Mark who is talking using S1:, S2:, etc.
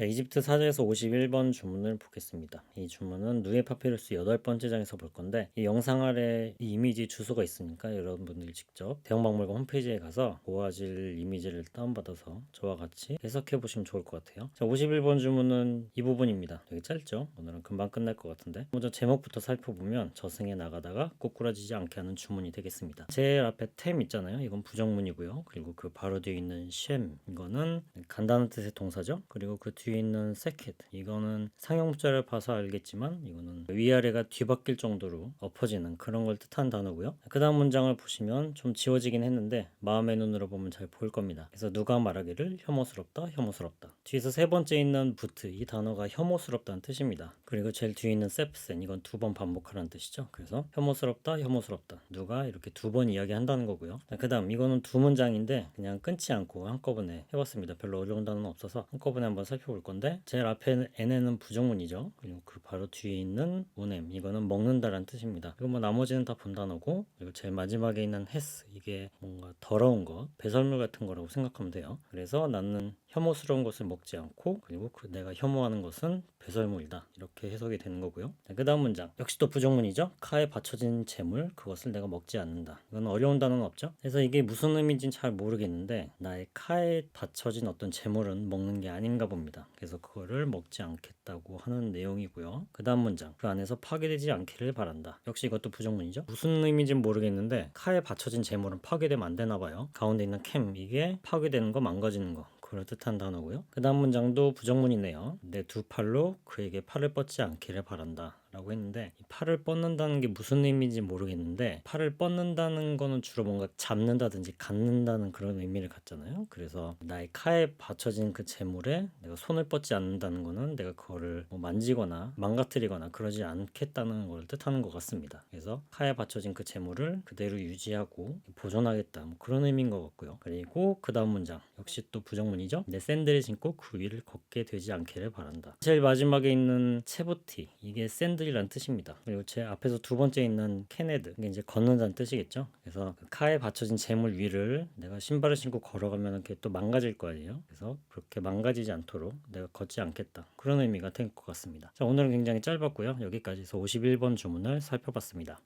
S1: 자, 이집트 사자에서 51번 주문을 보겠습니다. 이 주문은 누에 파피루스 여덟 번째 장에서 볼 건데 이 영상 아래 이 이미지 주소가 있으니까 여러분들이 직접 대형박물관 홈페이지에 가서 모아질 이미지를 다운받아서 저와 같이 해석해 보시면 좋을 것 같아요. 자, 51번 주문은 이 부분입니다. 되게 짧죠? 오늘은 금방 끝날 것 같은데 먼저 제목부터 살펴보면 저승에 나가다가 꼬꾸라지지 않게 하는 주문이 되겠습니다. 제일 앞에 템 있잖아요. 이건 부정문이고요. 그리고 그 바로 뒤에 있는 쉔 이거는 간다는 뜻의 동사죠. 그리고 그 뒤에 있는 세켓 이거는 상용자를 봐서 알겠지만 이거는 위아래가 뒤바뀔 정도로 엎어지는 그런 걸 뜻하는 단어고요. 그 다음 문장을 보시면 좀 지워지긴 했는데 마음의 눈으로 보면 잘 보일 겁니다. 그래서 누가 말하기를 혐오스럽다 혐오스럽다 뒤에서 세 번째 있는 부트 이 단어가 혐오스럽다는 뜻입니다. 그리고 제일 뒤에 있는 셉센 이건 두 번 반복하라는 뜻이죠. 그래서 혐오스럽다 혐오스럽다 누가 이렇게 두 번 이야기한다는 거고요. 그 다음 이거는 두 문장인데 그냥 끊지 않고 한꺼번에 해봤습니다. 별로 어려운 단어는 없어서 한꺼번에 한번 살펴볼 건데 제일 앞에 n에는 부정문이죠. 그리고 그 바로 뒤에 있는 운엠 이거는 먹는다라는 뜻입니다. 그리고 뭐 나머지는 다 본단어고 그리고 제일 마지막에 있는 헤스 이게 뭔가 더러운 것 배설물 같은 거라고 생각하면 돼요. 그래서 나는 혐오스러운 것을 먹지 않고 그리고 그 내가 혐오하는 것은 배설물이다 이렇게 해석이 되는 거고요. 그 다음 문장 역시 또 부정문이죠. 카에 받쳐진 재물 그것을 내가 먹지 않는다. 이건 어려운 단어는 없죠. 그래서 이게 무슨 의미인지는 잘 모르겠는데 나의 카에 받쳐진 어떤 재물은 먹는 게 아닌가 봅니다. 그래서 그거를 먹지 않겠다고 하는 내용이고요. 그 다음 문장 그 안에서 파괴되지 않기를 바란다. 역시 이것도 부정문이죠. 무슨 의미인지는 모르겠는데 카에 받쳐진 재물은 파괴되면 안 되나 봐요. 가운데 있는 캠 이게 파괴되는 거 망가지는 거 그럴 뜻한 단어고요. 그 다음 문장도 부정문이네요. 내 두 팔로 그에게 팔을 뻗지 않기를 바란다. 라고 했는데 이 팔을 뻗는다는 게 무슨 의미인지 모르겠는데 팔을 뻗는다는 거는 주로 뭔가 잡는다든지 갖는다는 그런 의미를 갖잖아요. 그래서 나의 카에 받쳐진 그 재물에 내가 손을 뻗지 않는다는 거는 내가 그거를 뭐 만지거나 망가뜨리거나 그러지 않겠다는 걸 뜻하는 것 같습니다. 그래서 카에 받쳐진 그 재물을 그대로 유지하고 보존하겠다 뭐 그런 의미인 것 같고요. 그리고 그 다음 문장 역시 또 부정문이죠. 내 샌들을 신고 그 위를 걷게 되지 않기를 바란다. 제일 마지막에 있는 체보티 이게 샌들 이란 뜻입니다. 그리고 제 앞에서 두 번째 있는 케네드 이게 이제 걷는다는 뜻이겠죠. 그래서 그 카에 받쳐진 재물 위를 내가 신발을 신고 걸어가면 그게 또 망가질 거 아니에요. 그래서 그렇게 망가지지 않도록 내가 걷지 않겠다. 그런 의미가 될 것 같습니다. 자 오늘은 굉장히 짧았고요. 여기까지 해서 51번 주문을 살펴봤습니다.